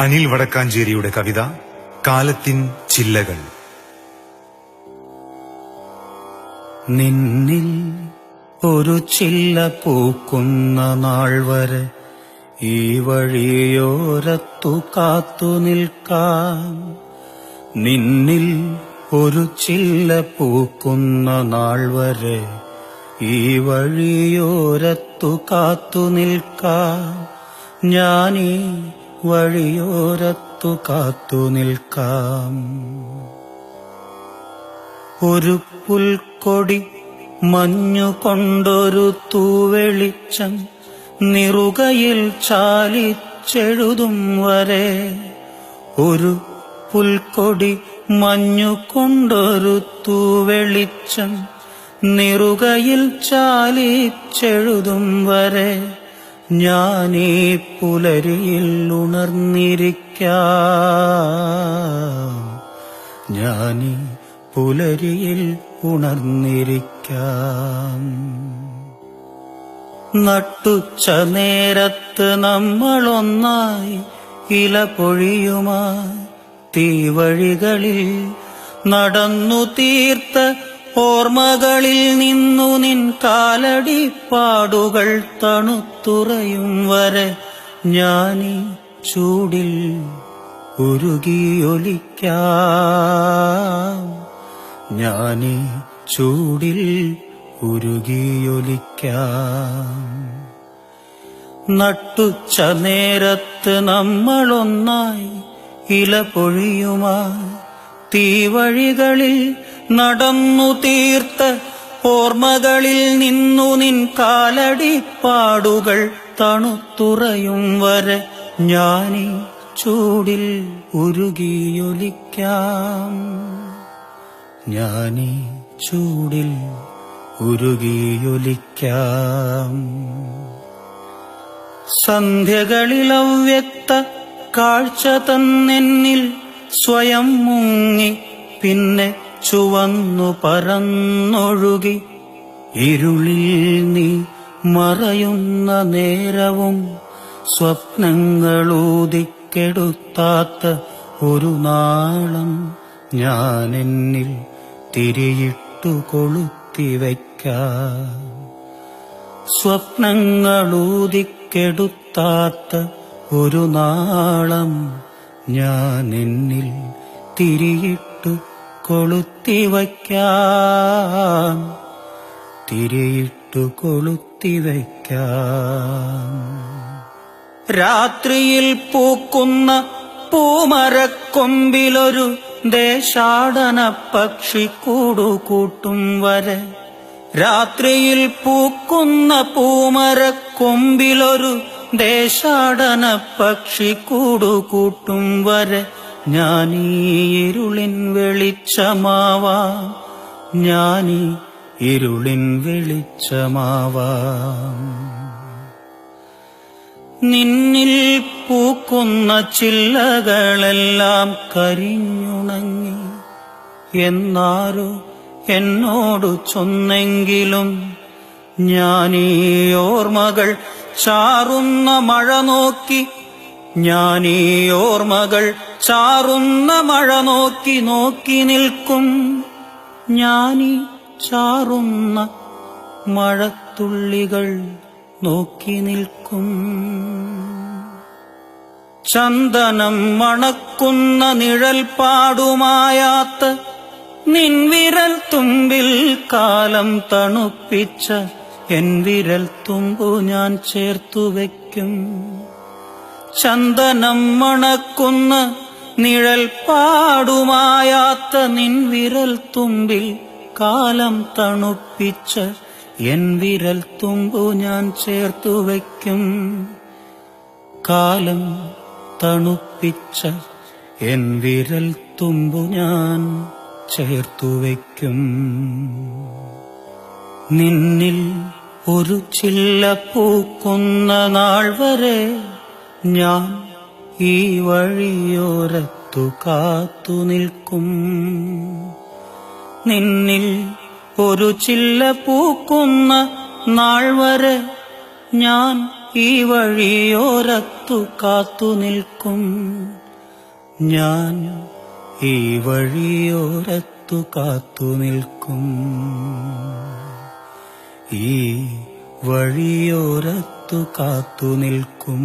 അനിൽ വടക്കാഞ്ചേരിയുടെ കവിത കാലത്തിൻ ചില്ലകൾ. നിന്നിൽ ഒരു ചില്ല പൂക്കുന്ന നാൾ വരെ ഈ വഴിയോരത്തു കാത്തു നിൽക്കാം നിന്നിൽ ഒരു ചില്ല പൂക്കുന്ന നാൾ വരെ ഈ വഴിയോരത്തു കാത്തു നിൽക്കാം ഞാനീ വഴിയോരത്തു കാത്തു നിൽക്കാം. ഒരു പുൽക്കൊടി മഞ്ഞുകൊണ്ടൊരു തൂവെളിച്ചം നിറുകയിൽ ചാലിച്ചെഴുതും വരെ. ഒരു പുൽക്കൊടി മഞ്ഞുകൊണ്ടൊരു തൂവെളിച്ചം നിറുകയിൽ ചാലിച്ചെഴുതും വരെ. ഞാനീ പുലരിയിൽ ഉണർന്നിരിക്കാം. ഞാനീ പുലരിയിൽ ഉണർന്നിരിക്കാം. നട്ടുച്ച നേരത്ത് നമ്മളൊന്നായി ഇല പൊഴിയുമായി തീവഴികളിൽ നടന്നു തീർത്ത ഓർമ്മകളിൽ നിന്നു നിൻ കാലടിപ്പാടുകൾ തണുത്തുറയും വരെ ഞാനീ ചൂടിൽ ഉരുകിയൊലിക്കാം. ഞാനീ ചൂടിൽ ഉരുകിയൊലിക്കാം. നട്ടുച്ച നേരത്ത് നമ്മളൊന്നായി ഇല പൊഴിയുമായി തീവഴികളിൽ നടന്നു തീർത്ത ഓർമ്മകളിൽ നിന്നു നിൻ കാലടിപ്പാടുകൾ തണുത്തുറയും വരെ ഞാനീ ചൂടിൽ ഉരുകിയൊലിക്കാം. ഞാനീ ചൂടിൽ ഉരുകിയൊലിക്കാം. സന്ധ്യകളിൽ അവ്യക്ത കാഴ്ച തന്നെന്നിൽ സ്വയം മുങ്ങി പിന്നെ ചുവന്നു പറന്നൊഴുകി. ഇരുളിൽ നീ മറയുന്ന നേരവും സ്വപ്നങ്ങളൂതിക്കെടുത്താത്ത ഒരു നാളം ഞാൻ എന്നിൽ തിരിയിട്ടു കൊളുത്തി വയ്ക്കാം സ്വപ്നങ്ങളൂതിക്കെടുത്താത്ത ഒരു നാളം ഞാൻ എന്നിൽ തിരിയിട്ടു കൊളുത്തി വയ്ക്കാം തിരിയിട്ടു കൊളുത്തി വയ്ക്കാം രാത്രിയിൽ പൂക്കുന്ന പൂമരക്കൊമ്പിലൊരു ദേശാടന പക്ഷി കൂടുകൂട്ടും വരെ. രാത്രിയിൽ പൂക്കുന്ന പൂമരക്കൊമ്പിലൊരു ദേശാടന പക്ഷി കൂടുകൂട്ടും വരെ. ഞാനീ ഇരുളിൻ വെളിച്ചമാവാ. ഞാനീ ഇരുളിൻ വെളിച്ചമാവാ. നിന്നിൽ പൂക്കുന്ന ചില്ലകളെല്ലാം കരിഞ്ഞുണങ്ങി. എന്നാരോ എന്നോടു ചൊന്നെങ്കിലും ഞാനീ ഓർമ്മകൾ ചാറുന്ന മഴ നോക്കി ഞാനീ ഓർമ്മകൾ ചാറുന്ന മഴ നോക്കി നോക്കി നിൽക്കും. ഞാനീ ചാറുന്ന മഴത്തുള്ളികൾ നോക്കി നിൽക്കും. ചന്ദനം മണക്കുന്ന നിഴൽ പാടുമായാത്ത നിൻവിരൽ തുമ്പിൽ കാലം തണുപ്പിച്ച എൻ വിരൽ തുമ്പു ഞാൻ ചേർത്തു വയ്ക്കും. ചന്ദനം മണക്കുന്ന നിഴൽ പാടുമായാത്ത നിൻ വിരൽ തുമ്പിൽ കാലം തണുപ്പിച്ച എൻ വിരൽ തുമ്പു ഞാൻ ചേർത്തു വയ്ക്കും. കാലം തണുപ്പിച്ച എൻ വിരൽ തുമ്പു ഞാൻ ചേർത്തു വയ്ക്കും. നിന്നിൽ ഒരു ചില്ല പൂക്കുന്ന നാൾ വരെ ഞാൻ ഈ വഴിയോരത്തു കാത്തു നിൽക്കും. നിന്നിൽ ഒരു ചില്ല പൂക്കുന്ന നാൾ വരെ ഞാൻ ഈ വഴിയോരത്തു കാത്തു നിൽക്കും. ഞാൻ ഈ വഴിയോരത്തു കാത്തു നിൽക്കും. ഈ വഴിയോരത്തു കാത്തു കാത്തു നിൽക്കും.